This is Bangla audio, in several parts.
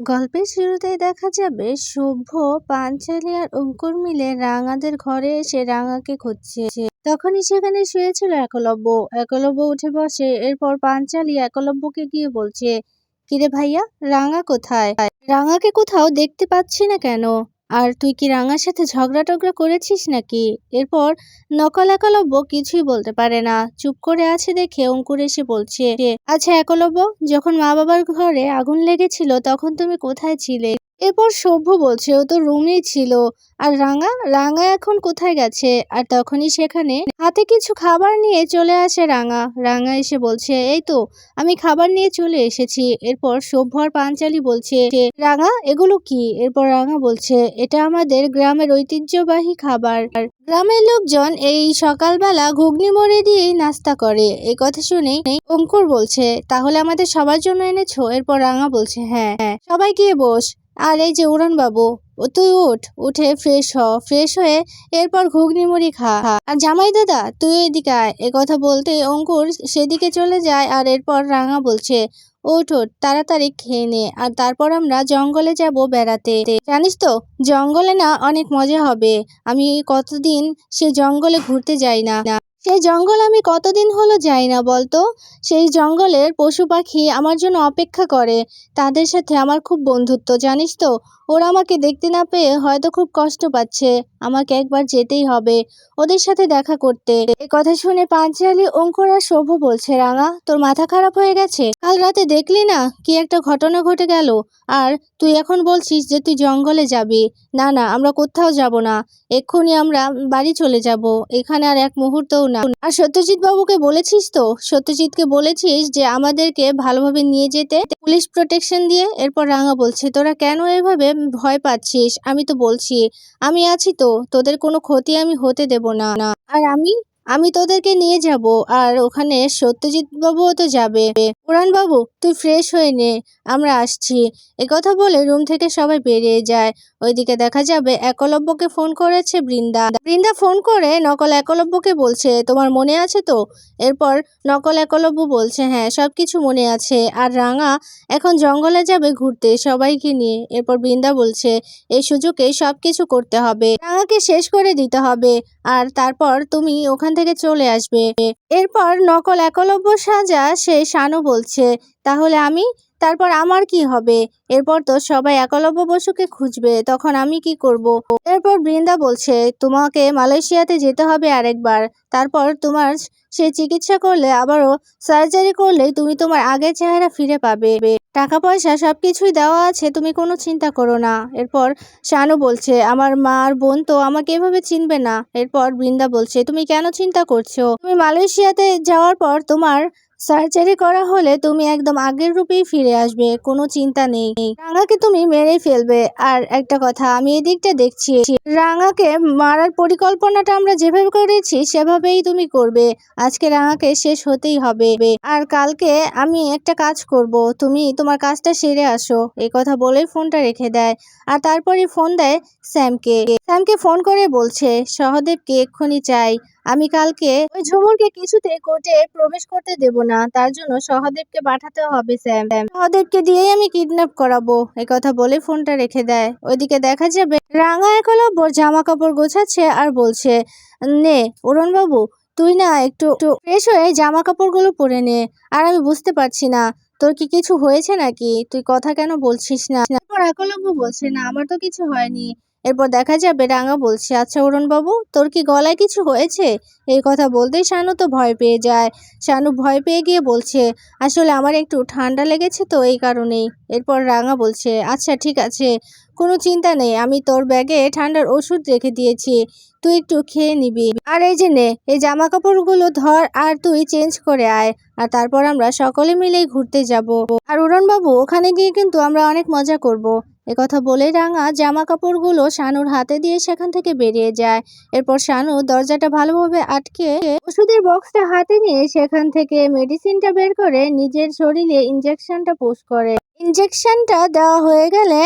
গল্পের শুরুতেই দেখা যাবে শুভ্য পাঞ্চালি আর অঙ্কুর মিলে রাঙাদের ঘরে এসে রাঙাকে খুঁজছে। তখনই সেখানে শুয়েছিল একলব্য। একলব্য উঠে বসে, এরপর পাঞ্চালি একলব্যকে গিয়ে বলছে, কিরে ভাইয়া, রাঙা কোথায়? রাঙাকে কোথাও দেখতে পাচ্ছি না কেন? আর তুই কি রাঙার সাথে ঝগড়া টগড়া করেছিস নাকি? এরপর নকল একলব্য কিছুই বলতে পারে না। চুপ করে আছে দেখে অঙ্কুর এসে বলছে আচ্ছা একলব্য, যখন মা বাবার ঘরে আগুন লেগেছিল তখন তুমি কোথায় ছিলে? এরপর সভ্য বলছে, ও তো রুমেই ছিল। আর রাঙা? রাঙা এখন কোথায় গেছে? আর তখনই সেখানে হাতে কিছু খাবার নিয়ে চলে আসে রাঙা। রাঙা এসে বলছে, এই তো, আমি খাবার নিয়ে চলে এসেছি। এরপর সভ্য আর পাঞ্চালি বলছে, রাঙা, এগুলো কি? এরপর রাঙা বলছে, এটা আমাদের গ্রামের ঐতিহ্যবাহী খাবার। আর গ্রামের লোকজন এই সকালবেলা ঘুগনি মরে দিয়েই নাস্তা করে। এই কথা শুনে অঙ্কুর বলছে, তাহলে আমাদের সবার জন্য এনেছো? এরপর রাঙা বলছে হ্যাঁ হ্যাঁ। সবাই গিয়ে বস। আর এই যে উড়ান বাবু ও তুই উঠ, উঠে ফ্রেশ হ ফ্রেশ হয়ে এরপর ঘুগনি মুড়ি খা। আর জামাই দাদা, তুই এদিকে আয়। এ কথা বলতে অঙ্কুর সেদিকে চলে যায় আর এরপর রাঙা বলছে, ওঠ ওঠ, তাড়াতাড়ি খেয়ে নে। আর তারপর আমরা জঙ্গলে যাব বেড়াতে। জানিস তো, জঙ্গলে না অনেক মজা হবে। আমি কতদিন সে জঙ্গলে ঘুরতে যাই না। সেই জঙ্গল আমি কতদিন হলো যাই না বলতো? সেই জঙ্গলের পশু পাখি আমার জন্য অপেক্ষা করে। তাদের সাথে আমার খুব বন্ধুত্ব, জানিস তো? ওরা আমাকে দেখতে না পেয়ে হয়তো খুব কষ্ট পাচ্ছে। আমাকে একবার যেতেই হবে ওদের সাথে দেখা করতে। এ কথা শুনে পাঞ্চালি, অঙ্কুর আর সভ্য বলছে, রাঙা, তোর মাথা খারাপ হয়ে গেছে? কাল রাতে দেখলি না কি একটা ঘটনা ঘটে গেল? আর তুই এখন বলছিস যে তুই জঙ্গলে যাবি। না না, আমরা কোথাও যাব না। এক্ষুনি আমরা বাড়ি চলে যাব। এখানে আর এক মুহূর্তও না। আর সত্যজিৎ বাবুকে বলেছিস তো? সত্যজিৎকে বলেছিস যে আমাদেরকে ভালোভাবে নিয়ে যেতে, পুলিশ প্রোটেকশন দিয়ে এরপর রাঙা বলছে, তোরা কেন এভাবে ভয় পাচ্ছিস? আমি তো বলছি, আমি আছি তো, তোদের কোনো ক্ষতি আমি হতে দেব না না। আর আমি আমি তোদেরকে নিয়ে যাব, আর ওখানে সত্যজিৎ বাবুও তো যাবে। পুরাণ বাবু, তুই ফ্রেশ হয়ে নে, আমরা আসছি। কথা বলে রুম থেকে সবাই বেরিয়ে যায়। ওইদিকে দেখা যাবে একলব্যকে ফোন করেছে বৃন্দা। বৃন্দা ফোন করে নকল একলব্যকে বলছে, তোমার মনে আছে তো? এরপর নকল একলব্য বলছে হ্যাঁ সব কিছু মনে আছে। আর রাঙা এখন জঙ্গলে যাবে ঘুরতে সবাইকে নিয়ে। এরপর বৃন্দা বলছে, এই সুযোগে সব কিছু করতে হবে। রাঙাকে শেষ করে দিতে হবে। আর তারপর তুমি ওখান থেকে চলে আসবে। এরপর নকল একলব্য সাজা সে শানু বলছে, তাহলে আমি? তারপর আমার কি হবে? এরপর তো সবাই একলব্য বসুকে খুঁজবে, তখন আমি কি করব। এরপর বৃন্দা বলছে, তোমাকে মালয়েশিয়াতে যেতে হবে আরেকবার। তারপর তোমার সে চিকিৎসা করলে আবারও সার্জারি করলে তুমি তোমার আগের চেহারা ফিরে পাবে। টাকা পয়সা সবকিছুই দেওয়া আছে, তুমি কোনো চিন্তা করো না। এরপর শানু বলছে, আমার মা আর বোন তো আমাকে এভাবে চিনবে না। এরপর বৃন্দা বলছে, তুমি কেন চিন্তা করছ? তুমি মালয়েশিয়াতে যাওয়ার পর তোমার সার্জারি করা হলে তুমি একদম আগের রূপেই ফিরে আসবে, কোনো চিন্তা নেই। রাঙাকে তুমি মেরে ফেলবে। আর একটা কথা, আমি এদিকটা দেখছি। রাঙাকে মারার পরিকল্পনাটা আমরা যেভাবে করেছি, সেভাবেই তুমি করবে। আজকে রাঙাকে শেষ হতেই হবে। আর কালকে আমি একটা কাজ করব। তুমি তোমার কাজটা সেরে আসো। এই কথা বলে ফোনটা রেখে দেয়। আর তারপরে ফোন দেয় স্যামকে। স্যামকে ফোন করে বলছে, সহদেবকে এক্ষুনি চাই। আমি কালকে ওই ঝুমুরকে কিছুতে কোর্টে প্রবেশ করতে দেব না, তার জন্য সহদেবকে পাঠাতে হবে, স্যাম। সহদেবকে দিয়েই আমি কিডন্যাপ করাবো কথা বলে ফোনটা রেখে দেয়। ওইদিকে দেখা যাবে, রাঙা একলব্য জামা কাপড় গোছাচ্ছে আর বলছে, নে অরুণ বাবু তুই না একটু একটু ফ্রেশ হয়ে জামা কাপড়গুলো পরে নে, আর আমি বুঝতে পারছি না, তোর কি কিছু হয়েছে নাকি? তুই কথা কেন বলছিস না? বলছে, না, আমার তো কিছু হয়নি। এরপর দেখা যাবে রাঙা বলছে আচ্ছা বাবু তোর কি গলায় কিছু হয়েছে? এই কথা বলতেই শানু তো ভয় পেয়ে যায়। শানু ভয় পেয়ে গিয়ে বলছে, আসলে আমার একটু ঠান্ডা লেগেছে তো এই কারণেই। এরপর রাঙা বলছে আচ্ছা ঠিক আছে, কোনো চিন্তা নেই, আমি তোর ব্যাগে ঠান্ডার ওষুধ রেখে দিয়েছি, তুই একটু খেয়ে নিবি। আর এই যে নে, এই জামা কাপড়গুলো ধর আর তুই চেঞ্জ করে আয়, আর তারপর আমরা সকলে মিলেই ঘুরতে যাব। আর উড়নবাবু ওখানে গিয়ে কিন্তু আমরা অনেক মজা করব। কথা বলে রাঙা জামা কাপড়গুলো শানুর হাতে দিয়ে সেখান থেকে বেরিয়ে যায়। এরপর শানু দরজাটা ভালোভাবে আটকে ওষুধের বক্সটা হাতে নিয়ে সেখান থেকে মেডিসিনটা বের করে নিজের শরীরে ইঞ্জেকশনটা পোস্ট করে। ইঞ্জেকশনটা দেওয়া হয়ে গেলে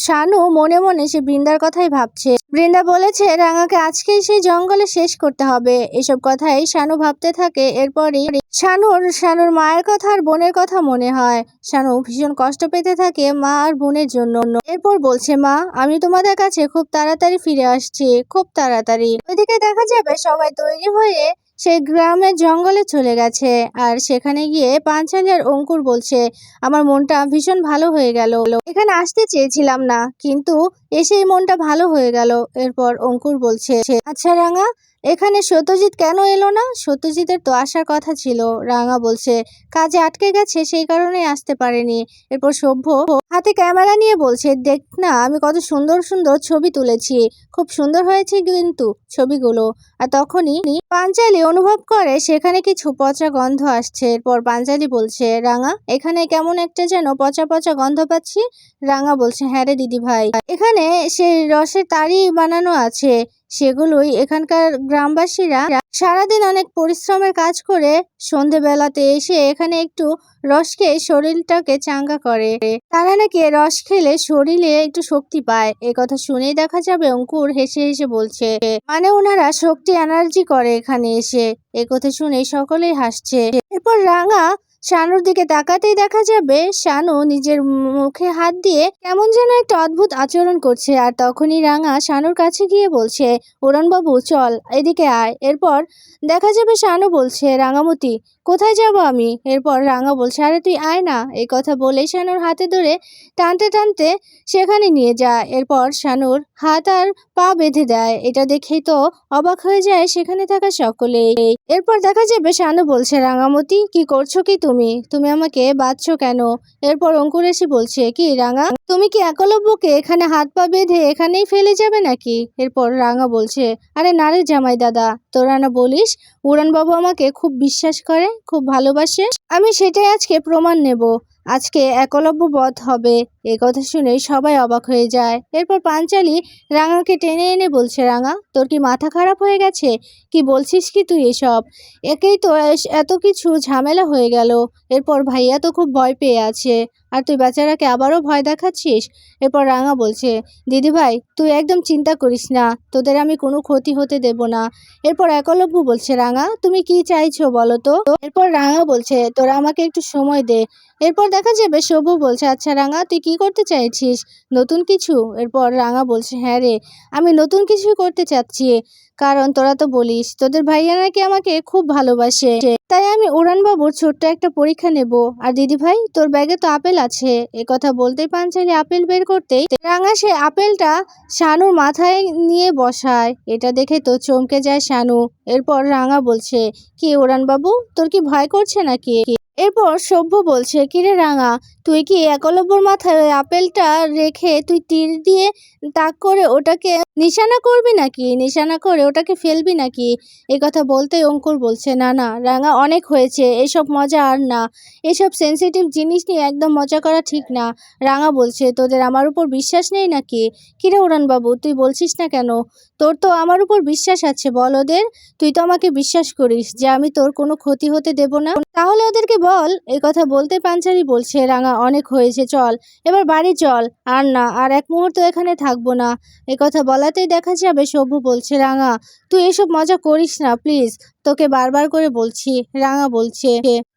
শানু মনে মনে সে বৃন্দার কথাই ভাবছে। বৃন্দা বলেছে, রাঙাকে আজকেই সেই জঙ্গলে শেষ করতে হবে। এসব কথাই শানু ভাবতে থাকে। এরপরই শানুর শানুর মায়ের কথা আর বোনের কথা মনে হয়। শানু ভীষণ কষ্ট পেতে থাকে মা আর বোনের জন্য। এরপর বলছে, মা, আমি তোমাদের কাছে খুব তাড়াতাড়ি ফিরে আসছি, খুব তাড়াতাড়ি। ওইদিকে দেখা যাবে সবাই তৈরি হয়ে সেই গ্রামের জঙ্গলে চলে গেছে আর সেখানে গিয়ে পাঞ্চালিয়ার অঙ্কুর বলছে, আমার মনটা ভীষণ ভালো হয়ে গেল। এখানে আসতে চেয়েছিলাম না, কিন্তু এসেই মনটা ভালো হয়ে গেল। এরপর অঙ্কুর বলছে আচ্ছা রাঙা, এখানে সত্যজিৎ কেন এলো না? সত্যজিতের তো আসার কথা ছিল। রাঙা বলছে, কাজে আটকে গেছে, সেই কারণে আসতে পারেনি। এরপর সভ্য হাতে ক্যামেরা নিয়ে বলছে, দেখ না, আমি কত সুন্দর সুন্দর ছবি তুলেছি। খুব সুন্দর হয়েছে কিন্তু ছবিগুলো। আর তখনই পাঞ্চালি অনুভব করে, সেখানে কিছু পচা গন্ধ আসছে। এরপর পাঞ্চালি বলছে, রাঙা, এখানে কেমন একটা যেন পচা পচা গন্ধ পাচ্ছি? রাঙা বলছে হ্যাঁ রে দিদি ভাই এখানে সেই রসের তারি বানানো আছে। সেগুলোই এখানকার গ্রামবাসীরা সারাদিন অনেক পরিশ্রমের কাজ করে, সন্ধেবেলাতে এসে এখানে একটু রস খেয়ে শরীরটাকে চাঙ্গা করে। তারা নাকি রস খেলে শরীরে একটু শক্তি পায়। এ কথা শুনেই দেখা যাবে অঙ্কুর হেসে হেসে বলছে মানে ওনারা শক্তি, এনার্জি করে এখানে এসে। এ কথা শুনে সকলেই হাসছে। এরপর রাঙা শানুর দিকে তাকাতেই দেখা যাবে শানু নিজের মুখে হাত দিয়ে কেমন যেন একটা অদ্ভুত আচরণ করছে। আর তখনই রাঙা শানুর কাছে গিয়ে বলছে, ওরণবাবু, চল, এদিকে আয়। এরপর দেখা যাবে শানু বলছে, রাঙামতি কোথায় যাব আমি? এরপর রাঙা বলছে, আরে তুই আয় না। এই কথা বলে শানুর হাতে ধরে টানতে টানতে সেখানে নিয়ে যায়। এরপর শানুর হাত আর পা বেঁধে দেয়। এটা দেখেই তো অবাক হয়ে যায় সেখানে থাকা সকলেই। এরপর দেখা যাবে, শানু বলছে, রাঙামতি, কি করছ কি তুমি? তুমি আমাকে বাঁধছো কেন? এরপর অঙ্কুর এসে বলছে, কি রাঙা? তুমি কি একলব্যকে এখানে হাত পা বেঁধে এখানেই ফেলে যাবে নাকি? এরপর রাঙা বলছে, আরে নারে জামাই দাদা, তোরা না বলিস? উড়ানবাবু আমাকে খুব বিশ্বাস করে, খুব ভালোবাসে। আমি সেটাই আজকে প্রমাণ নেব। আজকে একলব্য বধ হবে। এ কথা শুনে সবাই অবাক হয়ে যায়। এরপর পাঞ্চালি রাঙাকে টেনে এনে বলছে, রাঙা, তোর কি মাথা খারাপ হয়ে গেছে? কি বলছিস কি তুই এসব? একেই তো এত কিছু ঝামেলা হয়ে গেল। এরপর ভাইয়া তো খুব ভয় পেয়ে আছে। আর তুই বেচারাকে আবারও ভয় দেখাচ্ছিস? এরপর রাঙা বলছে দিদি ভাই তুই একদম চিন্তা করিস না। তোদের আমি কোনো ক্ষতি হতে দেব না। এরপর একলব্য বলছে, রাঙা, তুমি কি চাইছো বলো তো? এরপর রাঙা বলছে, তোরা আমাকে একটু সময় দে। এরপর দেখা যাবে সবু বলছে আচ্ছা রাঙা, তুই কি করতে চাইছিস? নতুন কিছু? এরপর রাঙা বলছে হ্যাঁ রে, আমি নতুন কিছু করতে চাচ্ছি, কারণ তোরা তো বলিস, তোদের ভাইয়া নাকি আমাকে খুব ভালোবাসে। তাই আমি উড়ানবাবুর ছোট্ট একটা পরীক্ষা নেব। আর দিদি ভাই, তোর ব্যাগে তো আপেল আছে। এ কথা বলতেই পাঞ্চালি আপেল বের করতেই রাঙা সে আপেলটা শানুর মাথায় নিয়ে বসায়। এটা দেখে তো চমকে যায় শানু। এরপর রাঙা বলছে, কি উড়ানবাবু, তোর কি ভয় করছে নাকি? এরপর সভ্য বলছে, কিরে রাঙা, তুই কি একলব্যর মাথায় ওই আপেলটা রেখে তুই তীর দিয়ে তাক করে ওটাকে নিশানা করবি নাকি? নিশানা করে ওটাকে ফেলবি নাকি? এই কথা বলতেই অঙ্কুর বলছে, না না, রাঙা অনেক হয়েছে, এসব মজা আর না। এসব সেন্সিটিভ জিনিস নিয়ে একদম মজা করা ঠিক না। রাঙা বলছে, তোদের আমার উপর বিশ্বাস নেই নাকি? কিরে উড়ানবাবু তুই বলছিস না কেন? তোর তো আমার উপর বিশ্বাস আছে, বল ওদের। তুই তো আমাকে বিশ্বাস করিস যে আমি তোর কোনো ক্ষতি হতে দেব না। তাহলে ওদেরকে বল। এ কথা বলতে পাঞ্চারি বলছে, রাঙা অনেক হয়েছে, চল, এবার বাড়ি চল। আর না, আর এক মুহূর্ত এখানে থাকব না। এ কথা বলাতেই দেখা যাবে সভ্য বলছে রাঙা। তুই এসব মজা করিস না প্লিজ তোকে বারবার করে বলছি, রাঙা বলছে,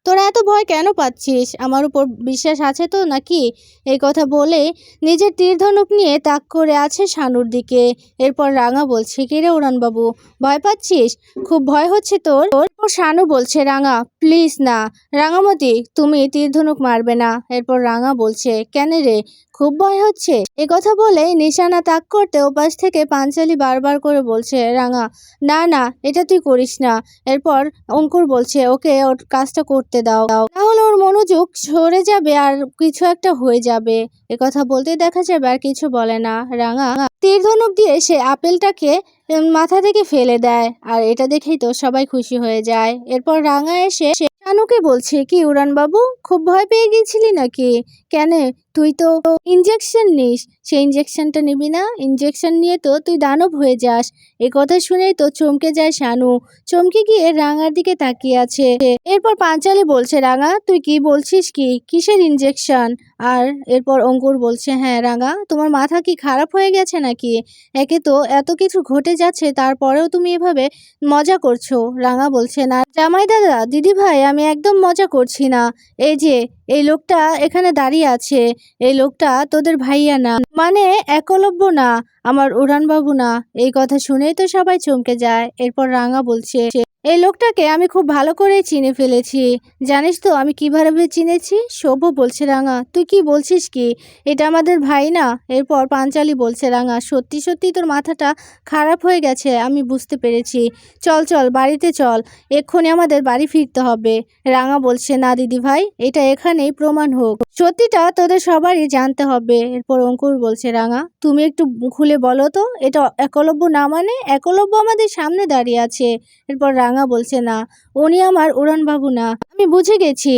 তোরা এত ভয় কেন পাচ্ছিস? আমার উপর বিশ্বাস আছে তো নাকি? এই কথা বলে নিজের তীরধনুক নিয়ে তাক করে আছে শানুর দিকে। এরপর রাঙা বলছে কিরে উড়ানবাবু, ভয় পাচ্ছিস? খুব ভয় হচ্ছে তোর? এরপর শানু বলছে, রাঙা, প্লিজ না। রাঙামতি, তুমি তীরধনুক মারবে না। এরপর রাঙা বলছে, কেন রে? খুব ভয় হচ্ছে? এ কথা বলে নিশানা তাক করতে ওপাশ থেকে পাঞ্চালি বারবার করে বলছে, রাঙা, না না, এটা তুই করিস না। এরপর অঙ্কুর বলছে, ওকে, ওর কাজটা করতে দাও। তাহলে ওর মনোযোগ সরে যাবে আর কিছু একটা হয়ে যাবে। কথা বলতে দেখা যাবে আর কিছু বলে না। রাঙা তীর ধনুক দিয়ে সে আপেলটাকে মাথা থেকে ফেলে দেয়। আর এটা দেখেই তো সবাই খুশি হয়ে যায়। এরপর রাঙা এসে শানুকে বলছে, কি উড়ান বাবু খুব ভয় পেয়ে গিয়েছিলি নাকি? কেন? তুই তো ইঞ্জেকশন নিস। সেই ইঞ্জেকশনটা নিবি না। ইঞ্জেকশন নিয়ে তো তুই দানব হয়ে যাস। এ কথা শুনেই তো চমকে যায় শানু। চমকে গিয়ে রাঙার দিকে তাকিয়ে আছে। এরপর পাঞ্চালি বলছে, রাঙা, তুই কি বলছিস কি? কিসের ইঞ্জেকশন আর এরপর অঙ্কুর বলছে হ্যাঁ রাঙা, তোমার মাথা কি খারাপ হয়ে গেছে নাকি? একে তো এত কিছু ঘটে যাচ্ছে, তারপরেও তুমি এভাবে মজা করছ? রাঙা বলছে, না, জামাই দাদা, দিদি ভাই, আমি একদম মজা করছি না। এই যে, এই লোকটা এখানে দাঁড়িয়ে আছে। এই লোকটা তোদের ভাইয়া না। মানে একলব্য না, আমার উড়ানবাবু না। এই কথা শুনেই তো সবাই চমকে যায়। এরপর রাঙা বলছে, এই লোকটাকে আমি খুব ভালো করেই চিনে ফেলেছি। জানিস তো, আমি কীভাবে চিনেছি? সভ্য বলছে, রাঙা, তুই কি বলছিস কি? এটা আমাদের ভাই না? এরপর পাঞ্চালি বলছে, রাঙা, সত্যি সত্যি তোর মাথাটা খারাপ হয়ে গেছে, আমি বুঝতে পেরেছি। চল চল, বাড়িতে চল, এক্ষুনি আমাদের বাড়ি ফিরতে হবে। রাঙা বলছে, না, দিদি ভাই, এটা এখানেই প্রমাণ হোক। সত্যিটা তোদের সবারই জানতে হবে। এরপর অঙ্কুর বলছে রাঙা, তুমি একটু খুলে বলো তো, এটা একলব্য না মানে একলব্য আমাদের সামনে দাঁড়িয়ে আছে। এরপর রাঙা বলছে, না, উনি আমার উড়ানবাবু না। আমি বুঝে গেছি,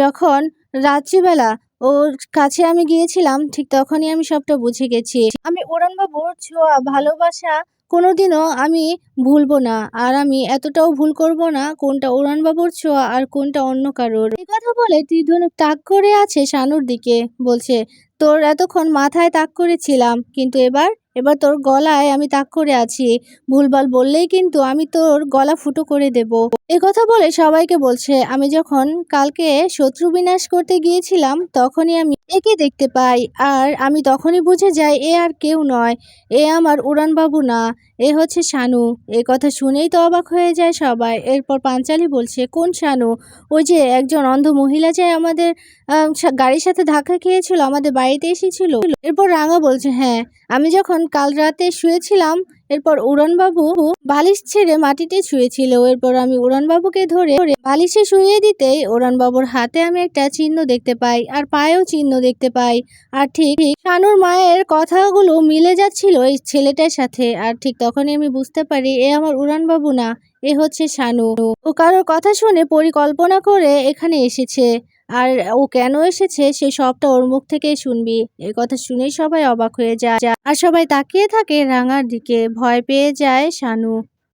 যখন রাত্রিবেলা ওর কাছে আমি গিয়েছিলাম, ঠিক তখনই আমি সবটা বুঝে গেছি। আমি উড়ানবাবুর ছোঁয়া, ভালোবাসা কোনোদিনও আমি ভুলবো না, আর আমি এতটাও ভুল করব না কোনটা উড়ানবাবুর ছোঁয়া আর কোনটা অন্য কারোর। এ কথা বলে ত্রিধনুক তাক করে আছে শানুর দিকে, বলছে, তোর এতক্ষণ মাথায় তাক করেছিলাম, কিন্তু এবার এবার তোর গলায় আমি তাক করে আছি। ভুলভাল বললেই কিন্তু আমি তোর গলা ফুটো করে দেব। এ কথা বলে সবাইকে বলছে, আমি যখন কালকে শত্রু বিনাশ করতে গিয়েছিলাম, তখনই আমি একে দেখতে পাই। আর আমি তখনই বুঝে যাই, এ আর কেউ নয়। এ আমার উড়ানবাবু না, এ হচ্ছে শানু। এ কথা শুনেই তো অবাক হয়ে যায় সবাই। এরপর পাঞ্চালি বলছে, কোন শানু? ওই যে একজন অন্ধ মহিলা যে আমাদের গাড়ির সাথে ধাক্কা খেয়েছিল, আমাদের বাড়িতে এসেছিল। এরপর রাঙা বলছে হ্যাঁ আমি যখন কাল রাতে শুয়েছিলাম এরপর উড়ানবাবু বালিশ ছেড়ে মাটিতে শুয়েছিল। এরপর আমি উড়ানবাবুকে ধরে বালিশে শুয়ে দিতেই উড়ানবাবুর হাতে আমি একটা চিহ্ন দেখতে পাই আর পায়েও চিহ্ন দেখতে পাই। আর ঠিক ঠিক শানুর মায়ের কথাগুলো মিলে যাচ্ছিল এই ছেলেটার সাথে। আর ঠিক তখনই আমি বুঝতে পারি এ আমার উড়ানবাবু না, এ হচ্ছে শানু। ও কারোর কথা শুনে পরিকল্পনা করে এখানে এসেছে। আর ও কেন এসেছে সে সবটা ওর মুখ থেকেই শুনবি। এই কথা শুনেই সবাই অবাক হয়ে যায়। আর সবাই তাকিয়ে থাকে রাঙার দিকে। ভয় পেয়ে যায় শানু।